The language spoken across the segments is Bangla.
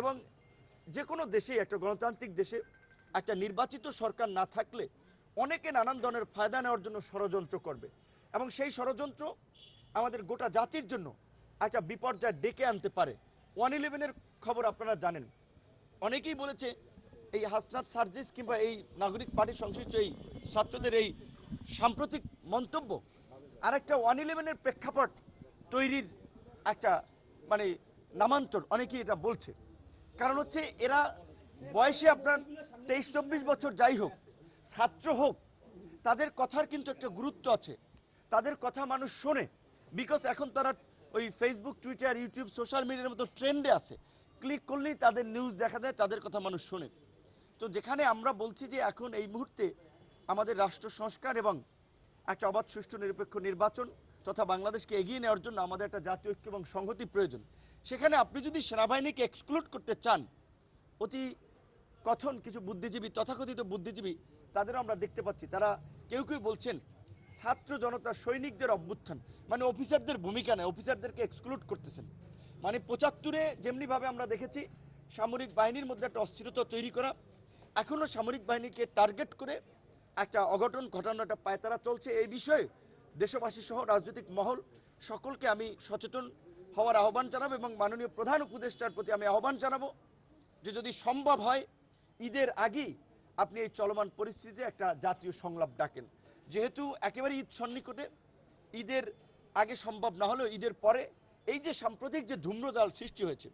এবং যে কোনো দেশে, একটা গণতান্ত্রিক দেশে একটা নির্বাচিত সরকার না থাকলে অনেকে নানান ধরনের ফায়দা নেওয়ার জন্য ষড়যন্ত্র করবে। এবং সেই ষড়যন্ত্র আমাদের গোটা জাতির জন্য একটা বিপর্যয় ডেকে আনতে পারে। ওয়ান ইলেভেনের খবর আপনারা জানেন। অনেকেই বলেছে, এই হাসনাত সার্জিস কিংবা এই নাগরিক পার্টির সংশ্লিষ্ট এই ছাত্রদের এই সাম্প্রতিক মন্তব্য আর একটা ওয়ান ইলেভেনের প্রেক্ষাপট তৈরির একটা মানে নামান্তর, অনেকেই এটা বলছে। কারণ হচ্ছে এরা বয়সে আপনার তেইশ, চব্বিশ বছর যাই হোক, ছাত্র হোক, তাদের কথার কিন্তু একটা গুরুত্ব আছে। তাদের কথা মানুষ শোনে বিকজ এখন তারা ওই ফেসবুক টুইটার ইউটিউব সোশ্যাল মিডিয়ার মতো ট্রেন্ডে আছে। ক্লিক করলেই তাদের নিউজ দেখা যায়, তাদের কথা মানুষ শোনে। তো যেখানে আমরা বলছি যে এখন এই মুহূর্তে আমাদের রাষ্ট্র সংস্কার এবং একটা অবাধ, সুষ্ঠু, নিরপেক্ষ নির্বাচন তথা বাংলাদেশকে এগিয়ে নেওয়ার জন্য আমাদের একটা জাতীয় ঐক্য এবং সংহতি প্রয়োজন। সেখানে আপনি যদি সেনাবাহিনীকে এক্সক্লুড করতে চান, অতি কথন কিছু বুদ্ধিজীবী, তথাকথিত বুদ্ধিজীবী, তাদেরও আমরা দেখতে পাচ্ছি, তারা কেউ কেউ বলছেন, ছাত্র জনতা সৈনিকদের অভ্যুত্থান মানে অফিসারদের ভূমিকা নেয় অফিসারদেরকে এক্সক্লুড করতেছেন। মানে পঁচাত্তরে যেমনিভাবে আমরা দেখেছি, সামরিক বাহিনীর মধ্যে একটা অস্থিরতা তৈরি করা এখনও সামরিক বাহিনীকে টার্গেট করে একটা অঘটন ঘটানো একটা পায়তারা চলছে এই বিষয়ে দেশবাসী সহ রাজনৈতিক মহল সকলকে আমি সচেতন হওয়ার আহ্বান জানাব এবং মাননীয় প্রধান উপদেষ্টার প্রতি আমি আহ্বান জানাব যে যদি সম্ভব হয়, ঈদের আগেই আপনি এই চলমান পরিস্থিতিতে একটা জাতীয় সংলাপ ডাকেন। যেহেতু একেবারে ঈদ সন্নিকটে, ঈদের আগে সম্ভব না হলেও ঈদের পরে এই যে সাম্প্রতিক যে ধূম্রজাল সৃষ্টি হয়েছে,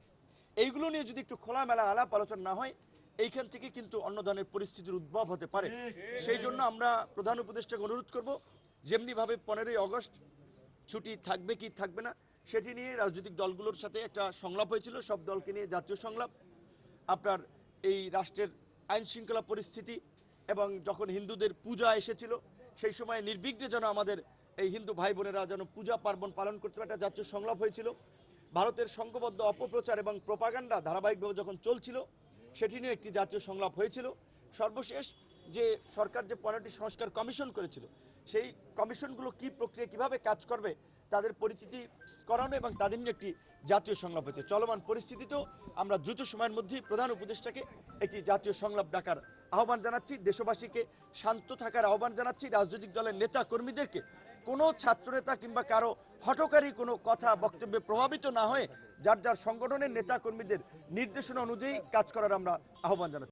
এইগুলো নিয়ে যদি একটু খোলামেলা আলাপ আলোচনা না হয় এইখান থেকে কিন্তু অন্য ধরনের পরিস্থিতির উদ্ভব হতে পারে। সেই জন্য আমরা প্রধান উপদেষ্টাকে অনুরোধ করব যেমনিভাবে পনেরোই আগস্ট ছুটি থাকবে কি থাকবে না সেটি নিয়ে রাজনৈতিক দলগুলোর সাথে একটা সংলাপ হয়েছিল সব দলকে নিয়ে জাতীয় সংলাপ। আপনার এই রাষ্ট্রের আইন শৃঙ্খলা পরিস্থিতি এবং যখন হিন্দুদের পূজা এসেছিল সেই সময় নির্বিঘ্নে যেন আমাদের এই হিন্দু ভাই বোনেরা যেন পূজা পার্বণ পালন করতে পারে একটা জাতীয় সংলাপ হয়েছিল। ভারতের সংঘবদ্ধ অপপ্রচার এবং প্রপাগান্ডা ধারাবাহিকভাবে যখন চলছিল সেটি নিয়ে একটি জাতীয় সংলাপ হয়েছিল। সর্বশেষ যে সরকার যে পনেরোটি সংস্কার কমিশন করেছিল, সেই কমিশনগুলো কি প্রক্রিয়া কীভাবে কাজ করবে, তাদের পরিচিতি করানো এবং তাদের নিয়ে একটি জাতীয় সংলাপ হয়েছে। চলমান পরিস্থিতিতেও আমরা দ্রুত সময়ের মধ্যেই প্রধান উপদেষ্টাকে একটি জাতীয় সংলাপ ডাকার আহ্বান জানাচ্ছি। দেশবাসীকে শান্ত থাকার আহ্বান জানাচ্ছি। রাজনৈতিক দলের নেতা কর্মীদেরকে কোনো ছাত্রনেতা কিংবা কারও হটকারী কোনো কথা, বক্তব্যে প্রভাবিত না হয়ে যার যার সংগঠনের নেতা কর্মীদের নির্দেশনা অনুযায়ী কাজ করার আমরা আহ্বান জানাচ্ছি।